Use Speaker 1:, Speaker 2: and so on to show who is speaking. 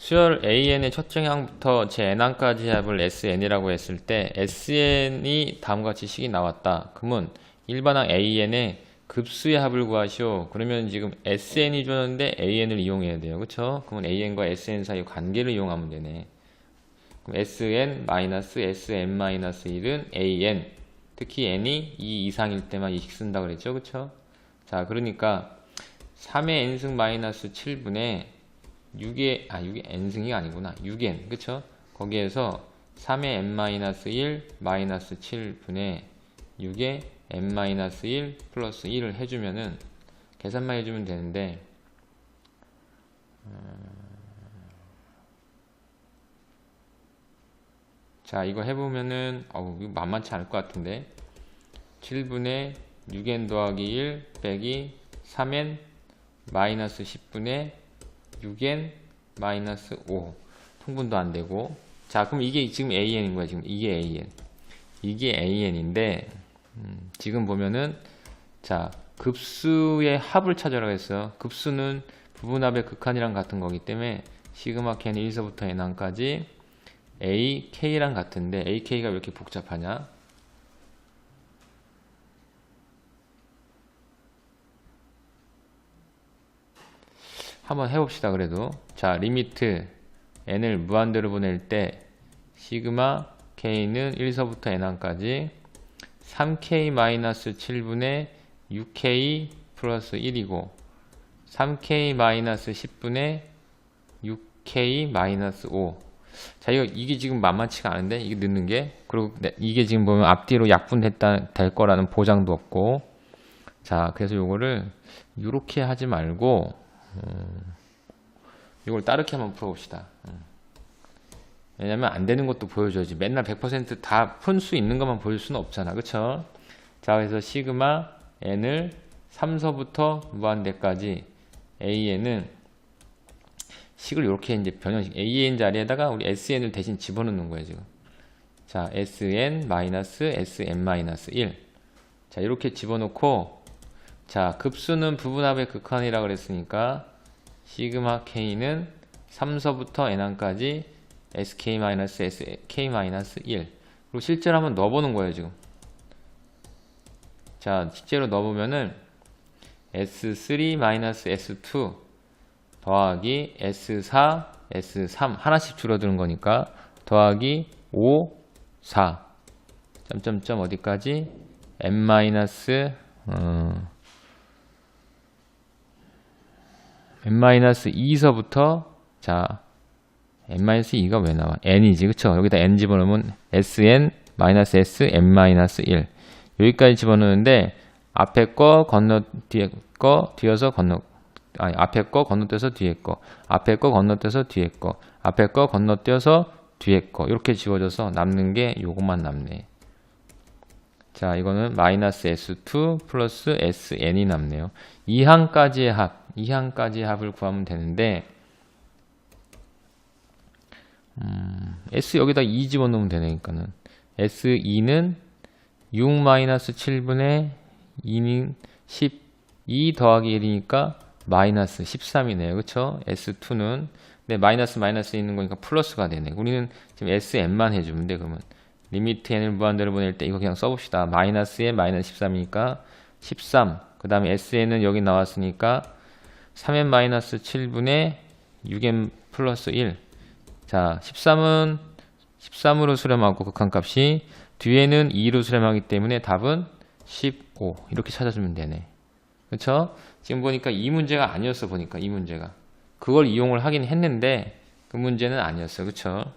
Speaker 1: 수열 AN의 첫 정항부터 제 n항까지 합을 SN이라고 했을 때 SN이 다음과 같이 식이 나왔다. 그러면 일반항 AN의 급수의 합을 구하시오. 그러면 지금 SN이 줬는데 AN을 이용해야 돼요. 그쵸? 그러면 AN과 SN 사이 관계를 이용하면 되네. 그럼 SN-SM-1은 AN. 특히 N이 2 이상일 때만 이식 쓴다 그랬죠. 그쵸? 자, 그러니까 3의 N승 마이너스 7분의 6의, 아, 6의 N승이 아니구나. 6N. 그쵸? 거기에서 3의 N 마이너스 1 마이너스 7분의 6의 N 마이너스 1 플러스 1을 해주면은 계산만 해주면 되는데 자 이거 해보면은 어우 이거 만만치 않을 것 같은데 7분의 6n 더하기 1 빼기 3n 마이너스 10분의 6n 마이너스 5 통분도 안 되고. 자 그럼 이게 지금 an인 거야 지금. 이게 an. 이게 an인데 음, 지금 보면은 자 급수의 합을 찾으라고 했어요 급수는 부분합의 극한이랑 같은 거기 때문에 시그마 k는 1서부터 n항까지 a, k랑 같은데 a, k가 왜 이렇게 복잡하냐 한번 해봅시다 그래도. 자 리미트 n을 무한대로 보낼 때 시그마 k는 1서부터 n항까지 3k-7분의 6k 플러스 1이고 3k-10분의 6k-5 자 이거 이게 지금 만만치가 않은데? 이게 넣는 게? 그리고 네, 이게 지금 보면 앞뒤로 약분됐다 될 거라는 보장도 없고. 자 그래서 요거를 이렇게 하지 말고 음, 이걸 따르게 한번 풀어봅시다. 음. 왜냐면 안 되는 것도 보여줘야지. 맨날 100%다 푼 수 있는 것만 보여줄 수는 없잖아. 그쵸? 자 그래서 시그마 n을 3서부터 무한대까지 an은 식을 이렇게 이제 변형식 an 자리에다가 우리 sn을 대신 집어넣는 거예요 지금. 자 sn 마이너스 sn 마이너스 1 자 이렇게 집어넣고 자 급수는 부분합의 극한이라 그랬으니까 시그마 k는 3서부터 n항까지 sk-sk-1 그리고 실제로 한번 넣어보는 거예요 지금. 자 실제로 넣어보면은 s3-s2 더하기 s4 s3 하나씩 줄어드는 거니까 더하기 5 4 점점점 어디까지? 마이너스 어, n-2서부터 자 n-2가 왜 나와? n이지 그쵸? 여기다 n 집어넣으면 sn 마이너스 s n 마이너스 1 여기까지 집어넣는데 앞에 거 건너 뒤에 거 뒤어서 건너 아니 앞에 거 건너뛰어서 뒤에 거 앞에 거 건너뛰어서 뒤에 거 앞에 거 건너뛰어서 뒤에 거 이렇게 지워져서 남는 게 요것만 남네 자 이거는 마이너스 s2 플러스 sn이 남네요 2항까지의 합 2항까지의 합을 구하면 되는데 음, S 여기다 2 집어넣으면 되니까는 S2는 6 마이너스 7분의 2는 12 더하기 1이니까 마이너스 13이네요. 그쵸? S2는 네, 마이너스 마이너스 있는 거니까 플러스가 되네. 우리는 지금 SN만 해주면 돼. 그러면 리미트 n을 무한대로 보낼 때 이거 그냥 써봅시다. 마이너스에 마이너스 13이니까 13. 그 다음에 SN은 여기 나왔으니까 3n 마이너스 7분의 6n 플러스 1. 자, 13은 13으로 수렴하고 극한값이 뒤에는 2로 수렴하기 때문에 답은 15 이렇게 찾아주면 되네. 그렇죠? 지금 보니까 이 문제가 아니었어 보니까 이 문제가 그걸 이용을 하긴 했는데 그 문제는 아니었어. 그렇죠?